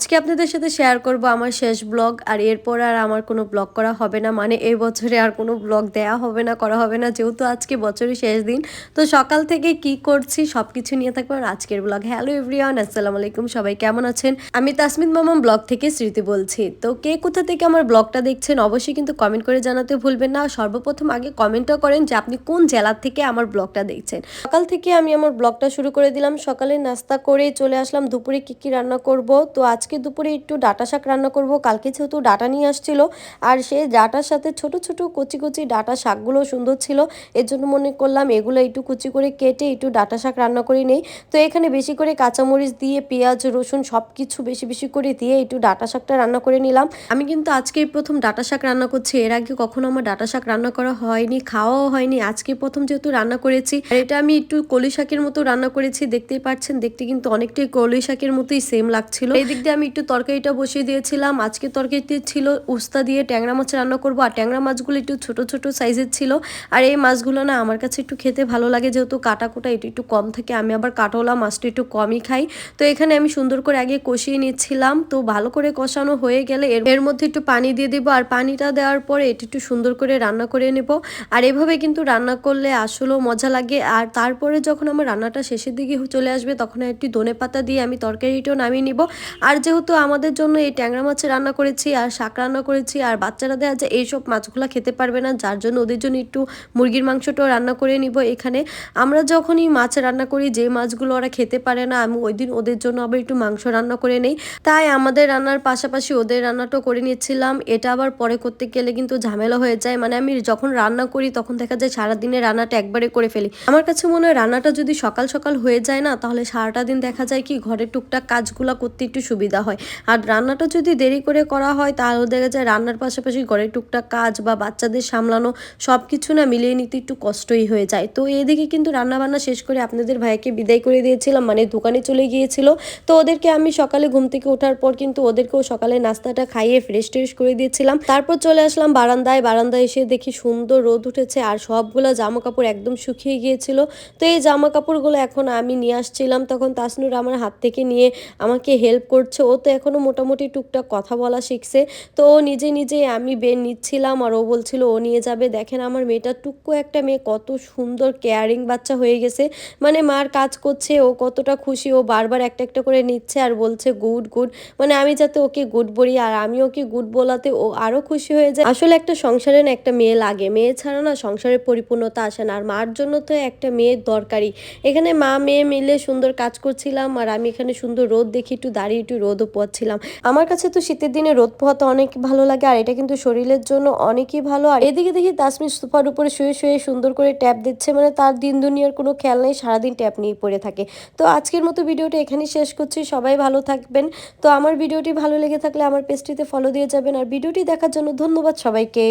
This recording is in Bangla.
আজকে আপনাদের সাথে শেয়ার করব আমার শেষ ব্লগ আর এরপর আর আমার কোনো ব্লগ করা হবে না। মানে এই বছরে আর কোনো ব্লগ দেয়া হবে না, করা হবে না, যেহেতু আজকে বছরের শেষ দিন। তো সকাল থেকে কি করছি সব কিছু নিয়ে থাকব আর আজকের ব্লগ হ্যালো এভরিওয়ান আসসালামু আলাইকুম, সবাই কেমন আছেন? আমি তাসমিন মামাম ব্লগ থেকে স্মৃতি বলছি। তো কে কোথা থেকে আমার ব্লগটা দেখছেন অবশ্যই কিন্তু কমেন্ট করে জানাতে ভুলবেন না। সর্বপ্রথম আগে কমেন্টও করেন যে আপনি কোন জেলার থেকে আমার ব্লগটা দেখছেন। সকাল থেকে আমি আমার ব্লগটা শুরু করে দিলাম। সকালে নাস্তা করে চলে আসলাম। দুপুরে কি কি রান্না করব? তো আজকে দুপুরে একটু ডাটা শাক রান্না করব। কালকে যেহেতু ডাটা নিয়ে আসছিল, আর সেই ডাটার সাথে ছোট ছোট কচি কচি ডাটা শাকগুলো সুন্দর ছিল। এর জন্য মনে করলাম এগুলো একটু কুচি করে কেটে একটু ডাটা শাক রান্না করে নেই। তো এখানে বেশি করে কাঁচামরিচ দিয়ে, পেঁয়াজ, রসুন সব কিছু বেশি বেশি করে দিয়ে একটু ডাটা শাকটা রান্না করে নিলাম। আমি কিন্তু আজকে প্রথম ডাটা শাক রান্না করছি। এর আগে কখনো আমার ডাটা শাক রান্না করা হয়নি, খাওয়াও হয়নি। আজকে প্রথম যেহেতু রান্না করেছি এটা আমি একটু কলি শাকের মতো রান্না করেছি। দেখতেই পাচ্ছেন, দেখতে কিন্তু অনেকটাই কলি শাকের মতোই সেম লাগছিল। এই দিক আমি একটু তরকারিটা বসিয়ে দিয়েছিলাম। আজকে তরকারিতে ছিল উস্তা দিয়ে ট্যাংরা মাছ রান্না করব। আর ট্যাংরা মাছগুলো একটু ছোট ছোট সাইজের ছিল। আর এই মাছগুলো না আমার কাছে একটু খেতে ভালো লাগে, যেহেতু কাটা কোটা একটু একটু কম থাকে। আমি আবার কাটোলা মাছটা একটু কমই খাই। তো এখানে আমি সুন্দর করে আগে কষিয়ে নিচ্ছিলাম। তো ভালো করে কষানো হয়ে গেলে এর এর মধ্যে একটু পানি দিয়ে দেবো। আর পানিটা দেওয়ার পরে এটি একটু সুন্দর করে রান্না করে নেব। আর এভাবে কিন্তু রান্না করলে আসলেও মজা লাগে। আর তারপরে যখন আমার রান্নাটা শেষের দিকে চলে আসবে, তখন একটি ধনে পাতা দিয়ে আমি তরকারিটাও নামিয়ে নিব। আর যেহেতু আমাদের জন্য এই ট্যাংরা মাছের রান্না করেছি, আর শাক রান্না করেছি, আর বাচ্চারা দেওয়া যে এইসব মাছগুলো খেতে পারবে না, যার জন্য ওদের জন্য একটু মুরগির মাংসটাও রান্না করে নিব এখানে। আমরা যখনই মাছ রান্না করি, যে মাছগুলো ওরা খেতে পারে না, আমি ওই দিন ওদের জন্য আবার একটু মাংস রান্না করে নেই। তাই আমাদের রান্নার পাশাপাশি ওদের রান্নাটাও করে নিচ্ছিলাম। এটা আবার পরে করতে গেলে কিন্তু ঝামেলা হয়ে যায়। মানে আমি যখন রান্না করি, তখন দেখা যায় সারাদিনে রান্নাটা একবারে করে ফেলি। আমার কাছে মনে হয় রান্নাটা যদি সকাল সকাল হয়ে যায় না, তাহলে সারাটা দিন দেখা যায় কি ঘরের টুকটাক কাজগুলো করতে একটু সুবিধা হয়। আর রান্নাটা যদি দেরি করে করা হয়, তাহলে দেখা যায় রান্নার পাশাপাশি ঘরের টুকটাক কাজ বা বাচ্চাদের সামলানো সব কিছু না মিলিয়ে নিতে একটু কষ্টই হয়ে যায়। তো এদিকে কিন্তু রান্না বান্না শেষ করে আপনাদের ভাইকে বিদায় করে দিয়েছিলাম মানে দোকানে চলে গিয়েছিল। তো ওদেরকে আমি সকালে ঘুম থেকে ওঠার পর কিন্তু ওদেরকেও সকালে নাস্তাটা খাইয়ে ফ্রেশ ট্রেশ করে দিয়েছিলাম। তারপর চলে আসলাম বারান্দায়। বারান্দায় এসে দেখি সুন্দর রোদ উঠেছে আর সবগুলো জামা কাপড় একদম শুকিয়ে গিয়েছিল। তো এই জামা কাপড়গুলো এখন আমি নিয়ে আসছিলাম। তখন তাসনুর আমার হাত থেকে নিয়ে আমাকে হেল্প করছে ও তো এখনও মোটামুটি টুকটাক কথা বলা শিখছে। তো ও নিজে নিজে আমি বের নিচ্ছিলাম আর ও বলছিল, ও নিয়ে যাবে। দেখেন আমার মেয়েটা টুকু একটা মেয়ে, কত সুন্দর কেয়ারিং বাচ্চা হয়ে গেছে। মানে মার কাজ করছে, ও কতটা খুশি, ও বারবার একটা একটা করে নিচ্ছে আর বলছে, গুড গুড। মানে আমি যাতে ওকে গুড বলি আর আমি ওকে গুড বলাতে ও আরও খুশি হয়ে যায়। আসলে একটা সংসারে না একটা মেয়ে লাগে। মেয়ে ছাড়া না সংসারের পরিপূর্ণতা আসে না। আর মার জন্য তো একটা মেয়ের দরকারি এখানে মা, মেয়ে মিলে সুন্দর কাজ করছিলাম আর আমি এখানে সুন্দর রোদ দেখি, একটু দাঁড়িয়ে একটু রোদও পোয়াচ্ছিলাম আমার কাছে তো শীতের দিনে রোদ পোহাতে অনেক ভালো লাগে, আর এটা কিন্তু শরীরের জন্য অনেকই ভালো। আর এদিকে দেখি তাসমির সোফার উপরে শুয়ে শুয়ে সুন্দর করে ট্যাপ দিচ্ছে মানে তার দিন দুনিয়ার কোনো খেয়াল নেই, সারাদিন ট্যাপ নিয়ে পড়ে থাকে। তো আজকের মতো ভিডিওটা এখানেই শেষ করছি, সবাই ভালো থাকবেন। তো আমার ভিডিওটি ভালো লেগে থাকলে আমার পেজটিতে ফলো দিয়ে যাবেন। আর ভিডিওটি দেখার জন্য ধন্যবাদ সবাইকে।